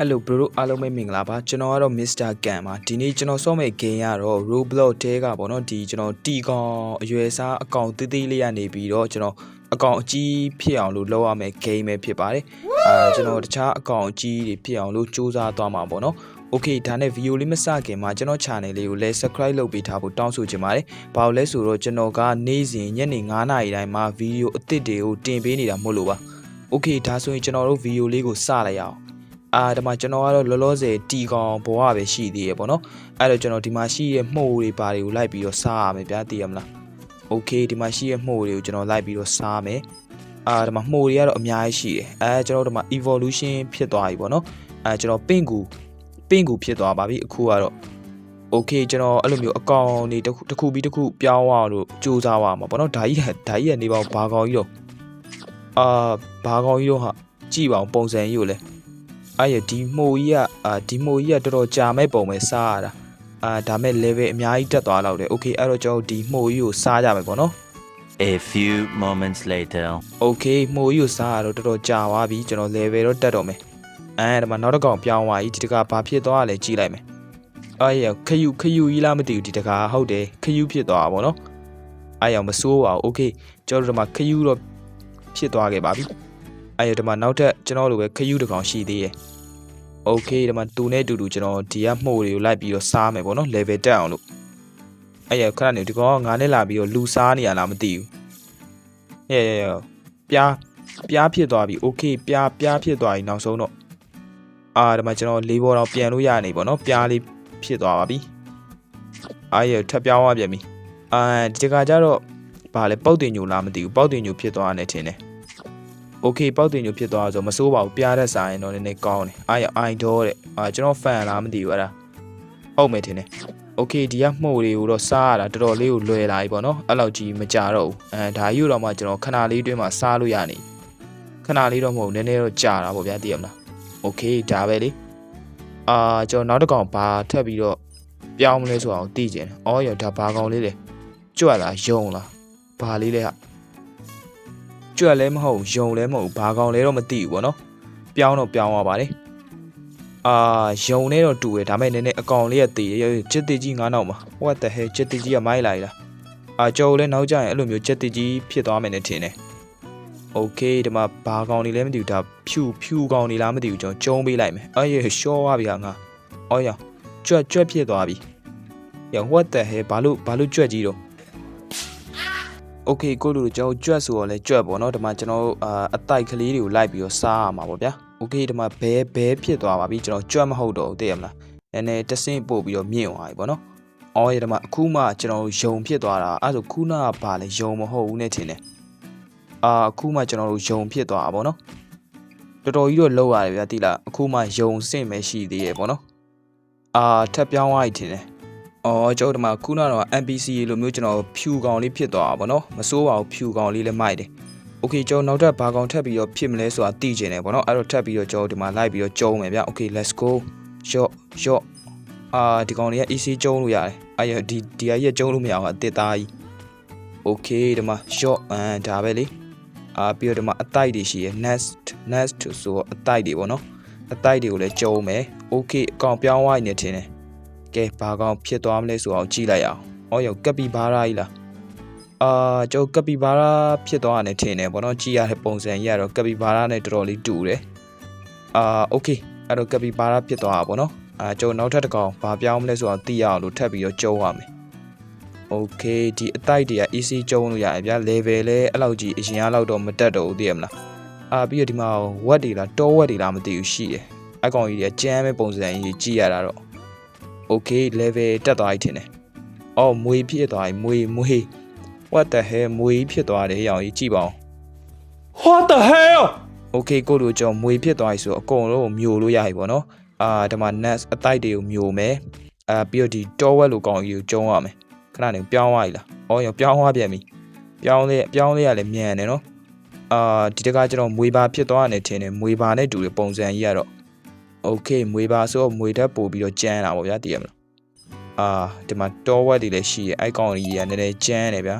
ဟယ်လိုဘရိုတို့အားလုံးပဲမင်္ဂလာပါကျွန်တော်ကတော့ Mr. Gan ပါဒီနေ့ကျွန်တော်ဆော့မဲ့ game ကတော့ Roblox တဲကပေါ့နော်ဒီကျွန်တော်တီကောင်အရွယ်စားအကောင့်သေးသေးလေးရနေပြီးတော့ကျွန်တော်အကောင့်အကြီးဖြစ်အောင်လို့လုပ်ရမယ့် game ပဲဖြစ်ပါတယ်အာကျွန်တော်တခြားအကောင့်အကြီးတွေဖြစ်အောင်လို့စူးစမ်းသွားမှာပေါ့နော် Okay ဒါနဲ့ video လေးမစခင်မှာကျွန်တော် channel လေးကိုလည်း subscribe လုပ်ပေးထားဖို့တောင်းဆိုချင်ပါတယ်။ဘာလို့လဲဆိုတော့ကျွန်တော်ကနေ့စဉ်ညနေ9:00နာရီတိုင်းမှာ video အသစ်တွေကိုတင်ပေးနေတာမို့လို့ပါ။ Okay ဒါဆိုရင်ကျွန်တော်တို့ video လေးကိုစလိုက်ရအောင်။ အာဒီမှာကျွန်တော်ကတော့လောလောဆယ်တီကောင်ဘဝပဲရှိသေးရပေါ့နော်။အဲ့တော့ကျွန်တော်ဒီမှာရှိရဲ့မှုတွေပါတွေကိုလိုက်ပြီးတော့စားရမယ်ဗျာသိရမလား။ Okay ဒီမှာရှိရဲ့မှုတွေကိုကျွန်တော်လိုက်ပြီးတော့စားမယ်။အာဒီမှာမှုတွေကတော့အများကြီးရှိတယ်။အဲကျွန်တော်ဒီမှာ evolution ဖြစ်သွားပြီပေါ့နော်။အဲကျွန်တော်ပင့်ကူပင့်ကူဖြစ်သွားပါပြီအခုကတော့ okay ကျွန်တော်အဲ့လိုမျိုးအကောင့်တွေတစ်ခုတစ်ခုပြီးတစ်ခုပြောင်းအောင်လို့စူးစမ်းရမှာပေါ့နော်ဒါကြီးကဒါကြီးကနေပါဦးဘာကောင်ကြီးတော့အာဘာကောင်ကြီးတော့ဟာကြည့်ပါအောင်ပုံစံကြီးကိုလဲ အဲ့ရဒီမှုကြီးကအာဒီမှုကြီးကတော်တော်ကြာမဲ့ပုံပဲစားရတာအာဒါမဲ့ level အများကြီးတက်သွားတော့တယ် okay အဲ့တော့ကျွန်တော်ဒီမှုကြီးကိုစားကြမယ်ပေါ့နော် A few moments later. okay မှုကြီးကိုစားရတော့တော်တော်ကြာသွားပြီကျွန်တော် level တော့တက်တော့မယ်အဲဒီမှာနောက်တစ်ကောင်ပြောင်းသွားပြီဒီတကဘာဖြစ်သွားလဲကြည့်လိုက်မယ်အဲ့ရခယူခယူကြီးလားမသိဘူးဒီတကဟုတ်တယ်ခယူဖြစ်သွားတာပေါ့နော်အဲ့ရမစိုးပါဘူး okay ကျွန်တော်တို့ဒီမှာခယူတော့ဖြစ်သွားခဲ့ပါပြီအဲ့ရဒီမှာနောက်ထပ်ကျွန်တော်တို့ပဲခယူတစ်ကောင်ရှိသေးရဲ့ okay ဒီမှာတူနဲ့တူတူကျွန်တော်ဒီကမှုတ်တွေကိုလိုက်ပြီးတော့စားမယ်ပေါ့နော် level တက်အောင်လို့အဲ့ရခဏနေဒီကောင်ကငါနဲ့လာပြီးတော့လူစားနေရလားမသိဘူးဟဲ့ပြားပြားဖြစ်သွားပြီ okay ပြားပြားဖြစ်သွားပြီနောက်ဆုံးတော့အာဒီမှာကျွန်တော်လေးဘောတော့ပြန်လို့ရနေပေါ့နော်ပြားလေးဖြစ်သွားပါပြီအာရထပ်ပြောင်းသွားပြန်ပြီအာဒီကကြတော့ဗာလဲပေါက်တင်ညိုလားမသိဘူးပေါက်တင်ညိုဖြစ်သွားတယ်ထင်တယ် โอเคပေါက်တင်ညိုဖြစ်သွားဆိုမစိုးပါဘူးပြားတဲ့စာရင်တော့နည်းနည်းကောင်းတယ်အာရအိုင်တော့တဲ့အာကျွန်တော်ဖန်လားမသိဘူးအဲ့ဒါဟုတ်မယ်ထင်တယ်โอเคဒီကမှုတ်တွေကိုတော့စားရတာတော်တော်လေးကိုလွယ်လာပြီပေါ့နော်အဲ့လောက်ကြီးမကြတော့ဘူးအဲဒါယူတော့မှကျွန်တော်ခဏလေးတွင်းမှာစားလို့ရနေခဏလေးတော့မဟုတ်နည်းနည်းတော့ကြာတာပေါ့ဗျာသိရမလား โอเคဒါပဲလေအာကျွန်တော်နောက်တစ်ကောင်ဘာထပ်ပြီးတော့ပြောင်းမလဲဆိုအောင်သိကျင်တယ်။အော်ရဒါဘာကောင်လေးလဲကြွက်လားယုံလားဘာလေးလဲဟာ ကြွက်လည်းမဟုတ်ယုံလည်းမဟုတ်ဘာကောင်လဲတော့မသိဘူးပေါ့နော်။ပြောင်းတော့ပြောင်းသွားပါလေ။အာယုံနဲ့တော့တူတယ်ဒါမဲ့နည်းနည်းအကောင်လေးကတည်ရချစ်တကြီးငါးနောက်မှာ what the hell ချစ်တကြီးကမိုက်လာလားအာကြော်လည်းနောက်ကျရင်အဲ့လိုမျိုးချစ်တကြီးဖြစ်သွားမယ်နဲ့ထင်တယ်။ okay ဒီမှာဘာကောင်နေလဲမသိဘူးဒါဖြူဖြူကောင်နေလားမသိဘူးကျွန်တော်ကျုံးပေးလိုက်မယ်အဲ့ရရှော့သွားပြီဟာငါအော်ရကြွက်ကြွက်ဖြစ်သွားပြီရ what the hell ဘာလို့ဘာလို့ကြွက်ကြီးတော့ okay ကိုလူတို့ကျွန်တော်ကြွက်ဆိုတော့လဲကြွက်ပေါ့နော်ဒီမှာကျွန်တော်အာအတိုက်ကလေးတွေကိုလိုက်ပြီးတော့စားရမှာပေါ့ဗျာ okay ဒီမှာဘဲဘဲဖြစ်သွားပါပြီကျွန်တော်ကြွက်မဟုတ်တော့ဘူးသိရမလားနည်းနည်းတဆင့်ပို့ပြီးတော့မြင့်သွားပြီပေါ့နော်အော်ရဒီမှာအခုမှကျွန်တော်ယုံဖြစ်သွားတာအဲ့ဒါဆိုခုနကဘာလဲယုံမဟုတ်ဘူးနဲ့ထင်တယ်အာအခုမှကျွန်တော်တို့ယုံဖြစ်သွားတာပေါ့နော်တော်တော်ကြီးတော့လောက်ရတယ်ဗျာတိလားအခုမှယုံစင့်ပဲရှိသေးရဲ့ပေါ့နော်အာထပ်ပြောင်းသွားပြီထင်တယ် အော်ကျွန်တော်ဒီမှာခုနကတော့ NPC လိုမျိုးကျွန်တော်ဖြူကောင်လေးဖြစ်သွားတာပေါ့နော်မစိုးပါဘူးဖြူကောင်လေးလည်းမိုက်တယ်โอเคကျွန်တော်နောက်ထပ်ဘာကောင်ထပ်ပြီးတော့ဖြစ်မလဲဆိုတာသိကျင်တယ်ပေါ့နော်အဲ့တော့ထပ်ပြီးတော့ကျွန်တော်ဒီမှာလိုက်ပြီးတော့ကျုံးမယ်ဗျာ okay let's go ရော့ရော့အာဒီကောင်လေးက easy ကျုံးလို့ရတယ်အဲ့ရဒီဒီအကြီးကကျုံးလို့မရဘူးအတစ်သားကြီး okay ဒီမှာရော့အမ်ဒါပဲလေ အာပြီးတော့ဒီမှာအတိုက်တွေရှိရယ် nest nest ဆိုတော့အတိုက်တွေပေါ့နော်အတိုက်တွေကိုလည်းကျုံမယ် okay အကောင်ပြောင်းသွားနေတယ်ထင်တယ် ကဲဘာကောင်ဖြစ်သွားမလဲဆိုအောင်ကြည့်လိုက်အောင်ဩရောကပီဘာရာကြီးလားအာကျွန်တော်ကပီဘာရာဖြစ်သွားတယ်ထင်တယ်ပေါ့နော်ကြည့်ရတဲ့ပုံစံကြီးကတော့ကပီဘာရာနဲ့တော်တော်လေးတူတယ်အာ okay အဲ့တော့ကပီဘာရာဖြစ်သွားတာပေါ့နော်အာကျွန်တော်နောက်ထပ်တစ်ကောင်ဘာပြောင်းမလဲဆိုအောင်သိရအောင်လို့ထပ်ပြီးတော့ကျုံရမယ် okay ဒီအတိုက်တွေက easy ကျုံလို့ရတယ်ဗျာ level လဲအဲ့လောက်ကြီးအရင်အလောက်တော့မတက်တော့ဘူးသိရမလားအာပြီးတော့ဒီမှာဝက်တွေလားတောဝက်တွေလားမသိဘူးရှိတယ်အကောင်ကြီးတွေကကြမ်းမဲ့ပုံစံကြီးကြည့်ရတာတော့ okay level တက်သွားပြီထင်တယ်အော်မွေဖြစ်သွားပြီမွေမွေ what the hell မွေဖြစ်သွားတယ်ရောင်ကြီးကြည့်ပါဦး What the hell? okay ကိုတို့ကျွန်တော်မွေဖြစ်သွားပြီဆိုတော့အကုန်လုံးကိုမျိုးလို့ရပြီပေါ့နော်အာဒီမှာ nest အတိုက်တွေကိုမျိုးမယ်အာပြီးတော့ဒီတောဝက်လိုကောင်ကြီးကိုကျုံရမယ်ခဏနေပြောင်းသွားပြီလားအော်ရောပြောင်းသွားပြန်ပြီပြောင်းလေးပြောင်းလေးကလည်းမြန်တယ်နော်အာဒီတကကျွန်တော်မွေပါဖြစ်သွားတယ်ထင်တယ်မွေပါနဲ့တူတဲ့ပုံစံကြီးကတော့ okay မွေပါဆိုတော့မွေတက်ပို့ပြီးတော့ကျန်းတာပေါ့ဗျာတည်ရမလားအာဒီမှာတောဝက်တွေလည်းရှိရဲ့အဲ့ကောင်ကြီးကနည်းနည်းကျန်းတယ်ဗျာ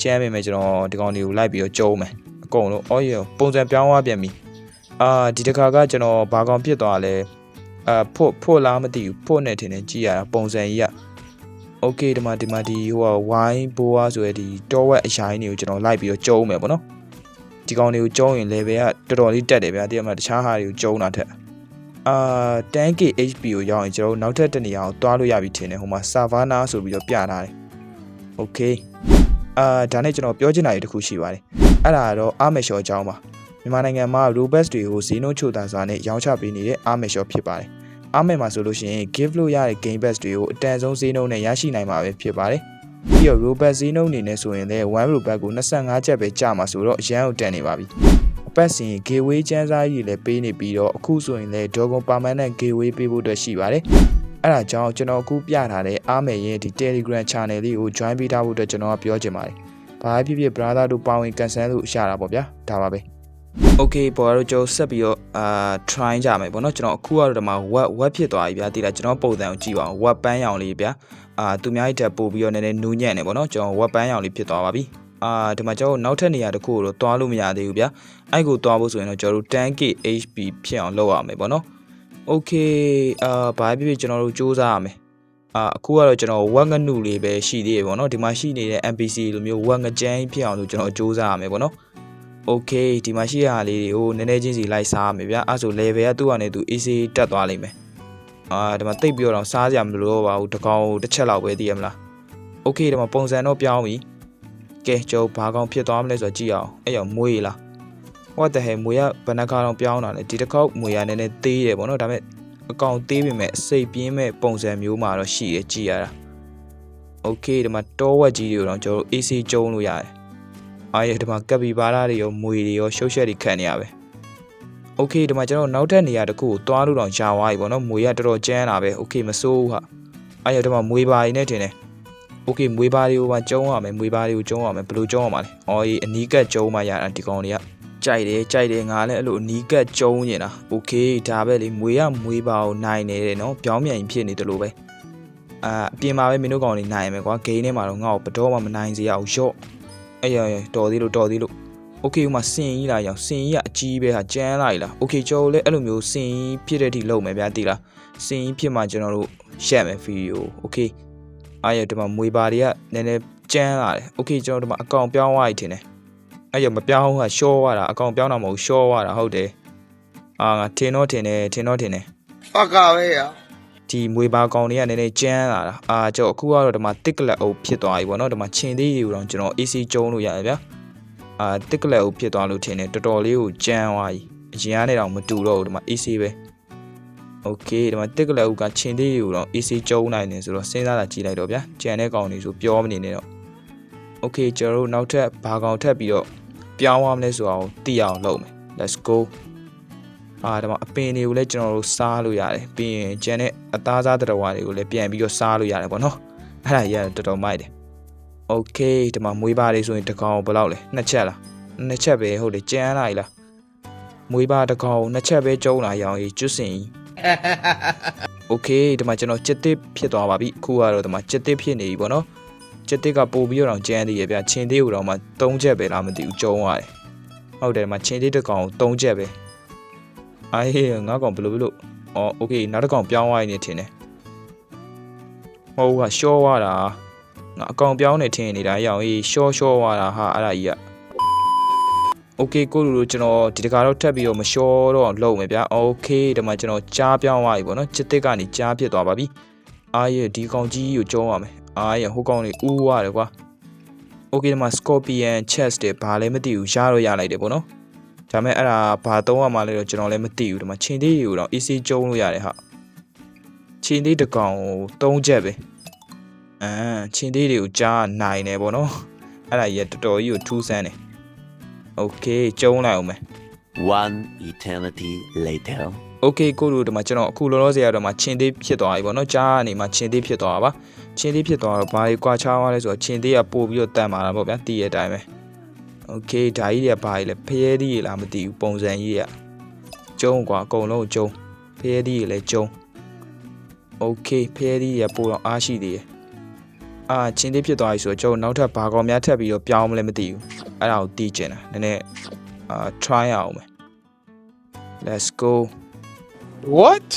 ကျန်းပေမဲ့ကျွန်တော်ဒီကောင်တွေကိုလိုက်ပြီးတော့ကျုံးမယ်အကုန်လုံးအော်ရောပုံစံပြောင်းသွားပြန်ပြီ အာဒီတစ်ခါကကျွန်တော်ဘာကောင်ဖြစ်သွားလဲအာဖို့ဖို့လားမသိဘူးဖို့နဲ့ထင်တယ်ကြည်ရတာပုံစံကြီးကโอเคဒီမှာဒီမှာဒီဟိုကဝိုင်းဘိုးအားဆိုရယ်ဒီတောဝက်အရိုင်းတွေကိုကျွန်တော်လိုက်ပြီးတော့ကျုံးမယ်ပေါ့နော်ဒီကောင်တွေကိုကျုံးရင် level ကတော်တော်လေးတက်တယ်ဗျာတကယ်မှတခြားဟာတွေကိုကျုံးတာထက် အာ 10k HP ကိုရောက်ရင်ကျွန်တော်နောက်ထပ်တစ်နေရာကိုသွားလို့ရပြီထင်တယ်ဟိုမှာ Savana ဆိုပြီးတော့ပြထားတယ်။ Okay အာဒါနဲ့ကျွန်တော်ပြောချင်တာတွေတစ်ခုရှိပါတယ်။အဲ့ဒါကတော့အာမေရှော်အကြောင်းပါ။မြန်မာနိုင်ငံမှာ Robust တွေကိုဈေးနှုန်းချိုသာစွာနဲ့ရောင်းချပေးနေတဲ့အာမေရှော်ဖြစ်ပါတယ်။အာမေမှာဆိုလို့ရှိရင် give လို့ရတဲ့ game best တွေကိုအတန်ဆုံးဈေးနှုန်းနဲ့ရရှိနိုင်မှာပဲဖြစ်ပါတယ်။ပြီးတော့ Robust ဈေးနှုန်းအနေနဲ့ဆိုရင်လည်း1 Robust ကို25ကျပ်ပဲကျမှာဆိုတော့အရန်ကိုတန်နေပါပြီ။ ပတ်စဉ် giveaway ကျန်းစားကြီးလည်းပေးနေပြီးတော့အခုဆိုရင်လည်း Dogon Permanent giveaway ပေးဖို့အတွက်ရှိပါတယ်။အဲ့ဒါကြောင့်ကျွန်တော်အခုပြထားတဲ့ Armor ရဲ့ဒီ Telegram channel လေးကို join ပေးထားဖို့အတွက်ကျွန်တော်ကပြောချင်ပါတယ်။ဘာဖြစ်ဖြစ် brother တို့ပါဝင်ကန်ဆယ်လို့ရတာပေါ့ဗျာ။ဒါပါပဲ။ Okay ပေါ်တော့ကျွန်တော်ဆက်ပြီးတော့အာ try ကြမယ်ပေါ့နော်ကျွန်တော်အခုကတော့ဒီမှာ web web ဖြစ်သွားပြီဗျာတိလာကျွန်တော်ပုံစံကိုကြည့်ပါအောင် web ပန်းရောင်လေးဗျာအာသူများကြီးတက်ပို့ပြီးတော့နည်းနည်းနူးညံ့နေပေါ့နော်ကျွန်တော် web ပန်းရောင်လေးဖြစ်သွားပါပြီ အာဒီမှာကျွန်တော်နောက်ထပ်နေရာတစ်ခုကိုတော့တွားလို့မရသေးဘူးဗျာအဲ့ကိုတွားဖို့ဆိုရင်တော့ကျွန်တော်တို့ 10k HP ဖြစ်အောင်လုပ်ရမယ်ပေါ့နော် Okay အာဘာဖြစ်ဖြစ်ကျွန်တော်တို့စူးစမ်းရမယ်အာအခုကတော့ကျွန်တော်ဝက်ငနုလေးပဲရှိသေးတယ်ပေါ့နော်ဒီမှာရှိနေတဲ့ NPC လိုမျိုးဝက်ငကြမ်းဖြစ်အောင်လို့ကျွန်တော်စူးစမ်းရမယ်ပေါ့နော် Okay ဒီမှာရှိရတာလေးတွေကိုနည်းနည်းချင်းစီလိုက်စားရမယ်ဗျာအဲ့ဆို level ကသူ့အနေနဲ့သူ AC တက်သွားလိမ့်မယ်အာဒီမှာတိတ်ပြီးတော့စားစရာမလိုတော့ပါဘူးတကောင်တစ်ချက်လောက်ပဲသိရမလား Okay ဒီမှာပုံစံတော့ပြောင်းပြီ ကဲကျုပ်ဘာကောင်ဖြစ်သွားမလဲဆိုတော့ကြည့်အောင်အဲ့ရောမွေးလား what the hell မွေးကဘယ်နှကားတော့ပြောင်းတာလဲဒီတစ်ခေါက်မွေးကနည်းနည်းသေးတယ်ပေါ့နော်ဒါပေမဲ့အကောင်သေးပေမဲ့စိတ်ပြင်းမဲ့ပုံစံမျိုးမှာတော့ရှိရကြည့်ရတာ Okay ဒီမှာတောဝက်ကြီးတွေတော့ကျွန်တော်တို့ AC ကျုံလို့ရတယ် အားရဒီမှာကပ်ပီပါလာတွေရောမွေတွေရောရှုပ်ရှက်တွေခံနေရပဲโอเคဒီမှာကျွန်တော်နောက်ထပ်နေရာတစ်ခုကိုတွားလို့တော့ကြာသွားပြီပေါ့နော်မွေရတော်တော်ကျန်းလာပဲโอเคမစိုးဘူးဟာအားရဒီမှာမွေပါရင်းနဲ့တင်တယ် โอเคမွေပါတွေကိုပါကျုံးရမယ်မွေပါတွေကိုကျုံးရမယ်ဘယ်လိုကျုံးရမှာလဲအော်အေးအနီးကပ်ကျုံးမှရတာဒီကောင်တွေကကြိုက်တယ်ကြိုက်တယ်ငါလည်းအဲ့လိုအနီးကပ်ကျုံးနေတာโอเคဒါပဲလေမွေရမွေပါကိုနိုင်နေတယ်နော်ပြောင်းပြန်ဖြစ်နေတယ်လို့ပဲအာအပြင်မှာပဲမင်းတို့ကောင်တွေနိုင်ရမယ်ကွာဂိမ်းထဲမှာတော့ငါ့ကိုဘတော်မှမနိုင်စေရအောင်ရော့ အဲ့ရရတော်သေးလို့တော်သေးလို့โอเคဥမာစင်ကြီးလာရောင်စင်ကြီးကအကြီးပဲဟာကျန်းလာ E လားโอเคကျွန်တော်လည်းအဲ့လိုမျိုးစင်ကြီးဖြစ်တဲ့အထိလုပ်မယ်ဗျာတိလားစင်ကြီးဖြစ်မှကျွန်တော်တို့ရက်မယ်ဗီဒီယိုโอเค အားရဒီမှာမွေပါတွေကနည်းနည်းကျန်းလာတယ်โอเคကျွန်တော်ဒီမှာအကောင့်ပြောင်းသွားပြီထင်တယ်အဲ့ရမပြောင်းဘူးဟာရှော့သွားတာအကောင့်ပြောင်းတာမဟုတ်ရှော့သွားတာဟုတ်တယ်အာငါထင်တော့ထင်တယ်ထင်တော့ထင်တယ် Fuck away ရ ဒီမွေပါကောင်တွေကနည်းနည်းကျန်းလာတာအာကျွန်တော်အခုကတော့ဒီမှာတစ်ကလက်အုပ်ဖြစ်သွားပြီပေါ့နော်ဒီမှာခြင်သေးတွေကိုတော့ကျွန်တော် AC ကျုံးလို့ရတယ်ဗျာအာတစ်ကလက်အုပ်ဖြစ်သွားလို့ထင်တယ်တော်တော်လေးကိုကျန်းသွားပြီအရင်ကနေတော့မတူတော့ဘူးဒီမှာ AC ပဲ โอเคဒီမှာတစ်ကလက်အုပ်ကခြင်သေးတွေကိုတော့ AC ကျုံးနိုင်တယ်ဆိုတော့စဉ်းစားတာကြည့်လိုက်တော့ဗျာကြံတဲ့ကောင်တွေဆိုပြောမနေနဲ့တော့โอเคကျွန်တော်တို့နောက်ထပ်ဘာကောင်ထပ်ပြီးတော့ပြောင်းသွားမလဲဆိုတော့သိအောင်လုပ်မယ် let's go အာဒါမှအပင်တွေကိုလည်းကျွန်တော်တို့စားလို့ရတယ်ပြီးရင်ကျန်တဲ့အသားစားတရဝါတွေကိုလည်းပြန်ပြီးတော့စားလို့ရတယ်ပေါ့နော်အဲ့ဒါကြီးကတော်တော်မိုက်တယ်โอเคဒီမှာမွေးပါလေးဆိုရင်တစ်ကောင်ဘယ်လောက်လဲနှစ်ချက်လားနှစ်ချက်ပဲဟုတ်တယ်ကျန်းလာ E လားမွေးပါတစ်ကောင်နှစ်ချက်ပဲကျုံလာရအောင်ကြီးကျွတ်စင်ကြီး โอเคဒီမှာကျွန်တော်จิตတစ်ဖြစ်သွားပါပြီအခုကတော့ဒီမှာจิตတစ်ဖြစ်နေပြီပေါ့နော်จิตတစ်ကပို့ပြီးတော့ကျန်းသေးရဲ့ဗျချင်းသေးကိုတော့မှ၃ချက်ပဲလားမသိဘူးကျုံရတယ်ဟုတ်တယ်ဒီမှာချင်းသေးတစ်ကောင်၃ချက်ပဲ အေးငါကောင်ဘယ်လိုဘယ်လိုအော်โอเคနောက်တစ်ကောင်ပြောင်းသွားရနေထင်တယ်မဟုတ်ဘူးကရှော့သွားတာငါအကောင်ပြောင်းနေထင်နေတာရောင်အေးရှော့ရှော့သွားတာဟာအဲ့ဒါကြီးက โอเคကိုလူလိုကျွန်တော်ဒီတခါတော့ထပ်ပြီးတော့မရှော့တော့လုပ်မယ်ဗျာโอเคဒီမှာကျွန်တော်ကြားပြောင်းသွားပြီပေါ့နော်ချစ်တစ်ကနေကြားဖြစ်သွားပါပြီအားရဒီကောင်ကြီးကိုကျုံးရမယ်အားရဟိုကောင်လေးဥးရတယ်ကွာโอเคဒီမှာ scorpion chest တွေဘာလဲမသိဘူးရတော့ရလိုက်တယ်ပေါ့နော် ဒါပေမဲ့အဲ့ဒါဘာသုံးရမှာလဲတော့ကျွန်တော်လည်းမသိဘူးဒီမှာချင်းသေးတွေကိုတော့ AC ကျုံလို့ရတယ်ဟာချင်းသေးတစ်ကောင်ကို၃ချက်ပဲအမ်ချင်းသေးတွေကိုကြားနိုင်တယ်ပေါ့နော်အဲ့ဒါကြီးကတော်တော်ကြီးကိုထူးဆန်းတယ် โอเคကျုံလိုက်အောင်မယ် One eternity later. โอเคကိုတို့ဒီမှာကျွန်တော်အခုလောလောဆယ်ကတော့မှချင်းသေးဖြစ်သွားပြီပေါ့နော်ကြားကနေမှချင်းသေးဖြစ်သွားတာပါချင်းသေးဖြစ်သွားတော့ဘာကြီးကွာချားသွားလဲဆိုတော့ချင်းသေးကပို့ပြီးတော့တန်မာတာပေါ့ဗျာတည်ရတဲ့အတိုင်းပဲโอเคဒါကြီးတွေကဘာကြီးလဲဖျဲသီးတွေလားမသိဘူးပုံစံကြီးတွေကကျုံကွာအကုန်လုံးကျုံဖျဲသီးတွေလည်းကျုံโอเคဖျဲသီးတွေကပို့တော့အားရှိသေးတယ်အာချင်းသေးဖြစ်သွားပြီဆိုတော့ကျုံနောက်ထပ်ဘာကောင်များထပ်ပြီးတော့ပြောင်းမလဲမသိဘူး အဲ့ဒါကိုတီးကျင်တာနည်းနည်းအာ try ရအောင်မယ် let's go What?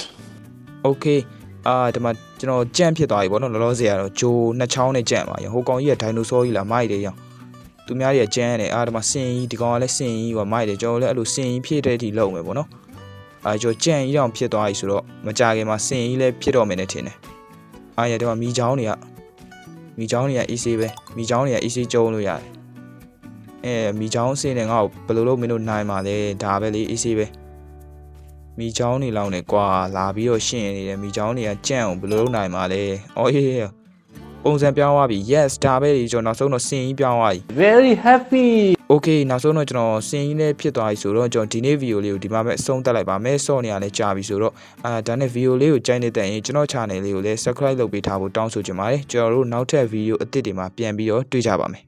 okay အာဒီမှာကျွန်တော်ကြန့်ဖြစ်သွားပြီဗောနော်လောလောဆယ်ကတော့ဂျိုနှစ်ချောင်းနဲ့ကြန့်ပါရောဟိုကောင်ကြီးကဒိုင်နိုဆောကြီးလားမိုက်တယ်ရောသူများတွေကကြမ်းတယ်အာဒီမှာစင်ကြီးဒီကောင်ကလည်းစင်ကြီးကမိုက်တယ်ကျွန်တော်လည်းအဲ့လိုစင်ကြီးဖြစ်တဲ့အထိလုံမယ်ဗောနော်အာကျွန်တော်ကြန့်ကြီးတောင်ဖြစ်သွားပြီဆိုတော့မကြခင်မှာစင်ကြီးလည်းဖြစ်တော့မယ်နဲ့ထင်တယ်အာရဒီမှာမီချောင်းတွေကမီချောင်းတွေက AC ပဲမီချောင်းတွေက AC ကျုံလို့ရတယ် အဲမီချောင်းစင်နဲ့ငါ့ကိုဘယ်လိုလုပ်မင်းတို့နိုင်ပါလဲဒါပဲလေ AC ပဲမိချောင်းနေလောက်နဲ့ကွာလာပြီးတော့ရှင်းနေတယ်မိချောင်းတွေကကြန့်အောင်ဘယ်လိုလုပ်နိုင်မှာလဲ။အော်ဟေးပုံစံပြောင်းသွားပြီ yes ဒါပဲဒီကျွန်တော်နောက်ဆုံးတော့စင်ကြီးပြောင်းသွားပြီ Very happy. ။ Okay နောက်ဆုံးတော့ကျွန်တော်စင်ကြီးလည်းဖြစ်သွားပြီဆိုတော့ကျွန်တော်ဒီနေ့ဗီဒီယိုလေးကိုဒီမှာပဲအဆုံးသတ်လိုက်ပါမယ်။ဆော့နေရလဲကြာပြီဆိုတော့အာဒါနဲ့ဗီဒီယိုလေးကိုကြိုက်နေတဲ့ရင်ကျွန်တော် channel လေးကိုလည်း subscribe လုပ်ပေးထားဖို့တောင်းဆိုချင်ပါတယ်။ကျွန်တော်တို့နောက်ထပ်ဗီဒီယိုအသစ်တွေမှာပြန်ပြီးတော့တွေ့ကြပါမယ်။